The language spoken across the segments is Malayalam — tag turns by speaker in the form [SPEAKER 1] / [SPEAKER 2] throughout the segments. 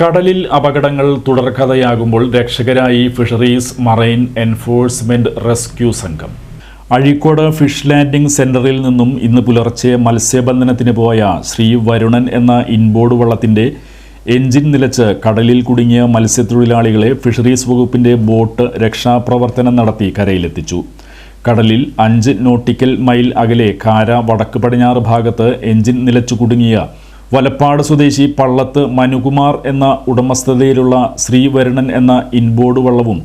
[SPEAKER 1] കടലിൽ അപകടങ്ങൾ തുടർക്കഥയാകുമ്പോൾ രക്ഷകരായി ഫിഷറീസ് മറൈൻ എൻഫോഴ്സ്മെന്റ് റെസ്ക്യൂ സംഘം. അഴീക്കോട് ഫിഷ് ലാൻഡിംഗ് സെന്ററിൽ നിന്നും ഇന്ന് പുലർച്ചെ മത്സ്യബന്ധനത്തിന് പോയ ശ്രീ വരുണൻ എന്ന ഇൻബോർഡ് വള്ളത്തിന്റെ എഞ്ചിൻ നിലച്ച് കടലിൽ കുടുങ്ങിയ മത്സ്യത്തൊഴിലാളികളെ ഫിഷറീസ് വകുപ്പിന്റെ ബോട്ട് രക്ഷാപ്രവർത്തനം നടത്തി കരയിലെത്തിച്ചു. കടലിൽ അഞ്ച് നോട്ടിക്കൽ മൈൽ അകലെ കാര വടക്ക് പടിഞ്ഞാറ് ഭാഗത്ത് എഞ്ചിൻ നിലച്ചു കുടുങ്ങിയ വലപ്പാട് സ്വദേശി പള്ളത്ത് മനുകുമാർ എന്ന ഉടമസ്ഥതയിലുള്ള ശ്രീവരുണൻ എന്ന ഇൻബോർഡ് വള്ളവും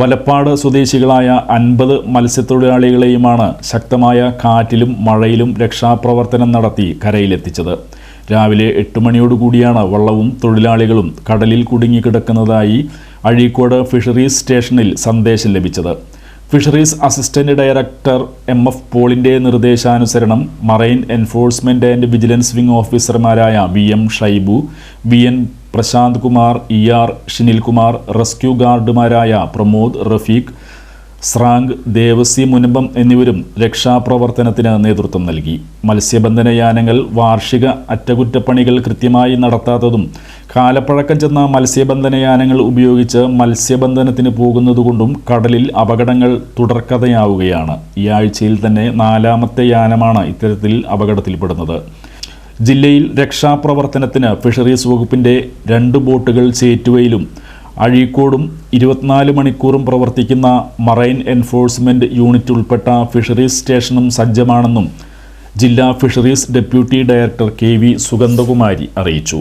[SPEAKER 1] വലപ്പാട് സ്വദേശികളായ അൻപത് മത്സ്യത്തൊഴിലാളികളെയുമാണ് ശക്തമായ കാറ്റിലും മഴയിലും രക്ഷാപ്രവർത്തനം നടത്തി കരയിലെത്തിച്ചത്. രാവിലെ എട്ട് മണിയോടുകൂടിയാണ് വള്ളവും തൊഴിലാളികളും കടലിൽ കുടുങ്ങിക്കിടക്കുന്നതായി അഴീക്കോട് ഫിഷറീസ് സ്റ്റേഷനിൽ സന്ദേശം ലഭിച്ചത്. Fisheries assistant director M F പോളിന്റെ നിർദ്ദേശാനുസരണം marine enforcement and vigilance wing ഓഫീസർമാരായ V M Shaibu V N Prasanth Kumar E R Shinilkumar rescue ഗാർഡുമാരായ Pramod Rafeeq സ്രാങ് ദേവസി മുനമ്പം എന്നിവരും രക്ഷാപ്രവർത്തനത്തിന് നേതൃത്വം നൽകി. മത്സ്യബന്ധന യാനങ്ങൾ വാർഷിക അറ്റകുറ്റപ്പണികൾ കൃത്യമായി നടത്താത്തതും കാലപ്പഴക്കം ചെന്ന മത്സ്യബന്ധന യാനങ്ങൾ ഉപയോഗിച്ച് മത്സ്യബന്ധനത്തിന് പോകുന്നതുകൊണ്ടും കടലിൽ അപകടങ്ങൾ തുടർക്കഥയാവുകയാണ്. ഈ ആഴ്ചയിൽ തന്നെ നാലാമത്തെ യാനമാണ് ഇത്തരത്തിൽ അപകടത്തിൽപ്പെടുന്നത്. ജില്ലയിൽ രക്ഷാപ്രവർത്തനത്തിന് ഫിഷറീസ് വകുപ്പിന്റെ രണ്ട് ബോട്ടുകൾ ചേറ്റുവയിലും അഴീക്കോടും ഇരുപത്തിനാല് മണിക്കൂറും പ്രവർത്തിക്കുന്ന മറൈൻ എൻഫോഴ്സ്മെന്റ് യൂണിറ്റ് ഉൾപ്പെട്ട ഫിഷറീസ് സ്റ്റേഷനും സജ്ജമാണെന്നും ജില്ലാ fisheries deputy director K V Sugandhakumari അറിയിച്ചു.